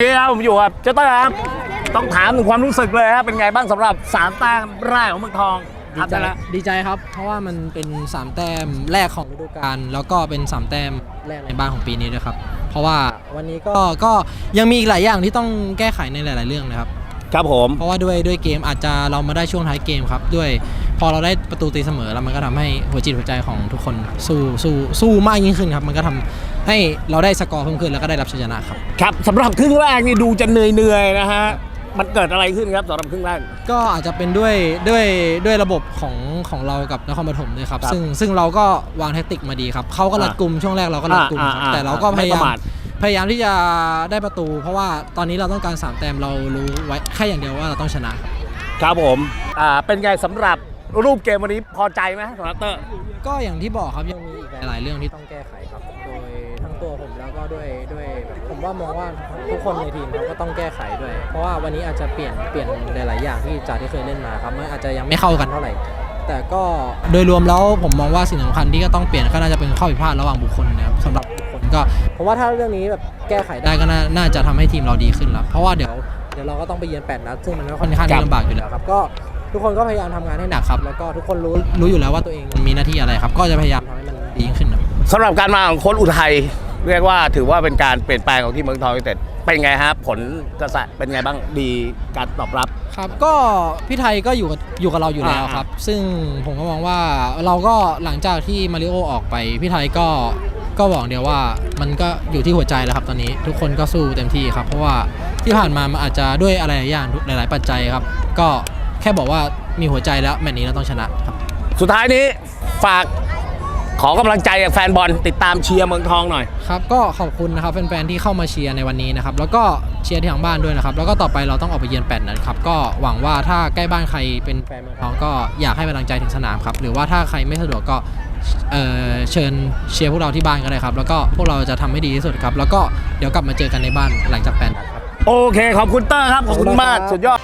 นี่ครับผมอยู่กับเจ้าเต้ยครับ ต้องถามถึงความรู้สึกเลยครับเป็นไงบ้างสำหรับสามแต้มแรกของเมืองทองดีทำใจได้แล้วดีใจครับ เพราะว่ามันเป็น 3 แต้มแรกของฤดูกาลแล้วก็เป็น 3 แต้มแรกในบ้านของปีนี้ด้วยครับ เพราะว่าวันนี้ก็ก็ยังมีอีกหลายอย่างที่ต้องแก้ไขในหลาย ๆ เรื่องนะครับ ครับผม เพราะว่าด้วยด้วยเกมอาจจะเรามาได้ช่วงท้ายเกมครับ ด้วย พอเราได้ประตูตีเสมอแล้วมันก็ทำให้หัวจิตหัวใจของทุกคนสู้สู้สู้มากยิ่งขึ้นครับ มันก็ทำให้เราได้สกอร์เพิ่มขึ้นแล้วก็ได้รับชัยชนะครับครับสำหรับครึ่งแรกนี่ดูจะเหนื่อยๆนะฮะมันเกิดอะไรขึ้นครับสำหรับครึ่งแรกก็อาจจะเป็นด้วยด้วยด้วยระบบของของเรากับนครปฐมด้วยครับครับซึ่งซึ่งเราก็วางแทคติกมาดีครับเขาก็รัดอะกลุ่มช่วงแรกเราก็รัดกลุ่มครับอ่าอ่าแต่เราก็พไม่ยาประยามมาทพยายามที่จะได้ประตู เพราะว่าตอนนี้เราต้องการ3แต้มเรารู้ไว้แค่อย่างเดียวว่าเราต้องชนะครับครับผมอ่าเป็นไงสำหรับ รูปเกมวันนี้พอใจไหมสำหรับเตอร์ก็อย่างที่บอกครับยังมีอีกหลายๆเรื่องที่ต้องแก้ไขครับ โดยทั้งตัวผมแล้วก็ด้วยด้วยแบบผมว่ามองว่าทุกคนในทีมเขาก็ต้องแก้ไขด้วย เพราะว่าวันนี้อาจจะเปลี่ยนเปลี่ยนหลายๆอย่างที่จากที่เคยเล่นมาครับมันอาจจะยังไม่เข้ากันเท่าไหร่ แต่ก็โดยรวมแล้วผมมองว่าสิ่งสำคัญที่ก็ต้องเปลี่ยนก็น่าจะเป็นข้อผิดพลาดระหว่างบุคคลนะครับสำหรับบุคคลก็ผมว่าถ้าเรื่องนี้แบบแก้ไขได้ก็น่าน่าจะทำให้ทีมเราดีขึ้นแล้วเพราะว่าเดี๋ยวเดี๋ยวเราก็ต้องไปเยือน8นัดซึ่งมันก็ค่อนข้างที่ลำบากอยู่แล้วครับก็ ทุกคนก็พยายามทำงานให้หนักครับ แล้วก็ทุกคนรู้รู้อยู่แล้วว่าตัวเองมีหน้าที่อะไรครับ ก็จะพยายามทำให้มันดียิ่งขึ้นครับ สำหรับการมาของโค้ชอุทัยเรียกว่าถือว่าเป็นการเปลี่ยนแปลงของที่เมืองทองยูไนเต็ดเป็นไงฮะผลกระแสเป็นไงบ้างดีการตอบรับ ครับก็พี่ไทยก็อยู่กับอยู่กับเราอยู่แล้วครับ ซึ่งผมก็มองว่าเราก็หลังจากที่มาริโอออกไป พี่ไทยก็ก็บอกเดียวว่ามันก็อยู่ที่หัวใจแล้วครับตอนนี้ ทุกคนก็สู้เต็มที่ครับ เพราะว่าที่ผ่านมามันอาจจะด้วยอะไรหลายอย่างหลาย ๆ ปัจจัยครับ ก็ แค่บอกว่ามีหัวใจแล้วแมตช์นี้เราต้องชนะครับ สุดท้ายนี้ฝากขอกำลังใจจากแฟนบอลติดตามเชียร์เมืองทองหน่อย ครับก็ขอบคุณนะครับแฟนๆที่เข้ามาเชียร์ในวันนี้นะครับแล้วก็เชียร์ที่ทางบ้านด้วยนะครับแล้วก็ต่อไปเราต้องออกไปเยือนแปดนัดครับก็หวังว่าถ้าใกล้บ้านใครเป็นแฟนเมืองทองก็อยากให้กำลังใจถึงสนามครับหรือว่าถ้าใครไม่สะดวกก็เอ่อเชิญเชียร์พวกเราที่บ้านก็ได้ครับแล้วก็พวกเราจะทำให้ดีที่สุดครับแล้วก็เดี๋ยวกลับมาเจอกันในบ้านหลังจากแปดนัดครับ โอเค ขอบคุณเตอร์ครับ ขอบคุณมากขอบคุณครับสุดยอด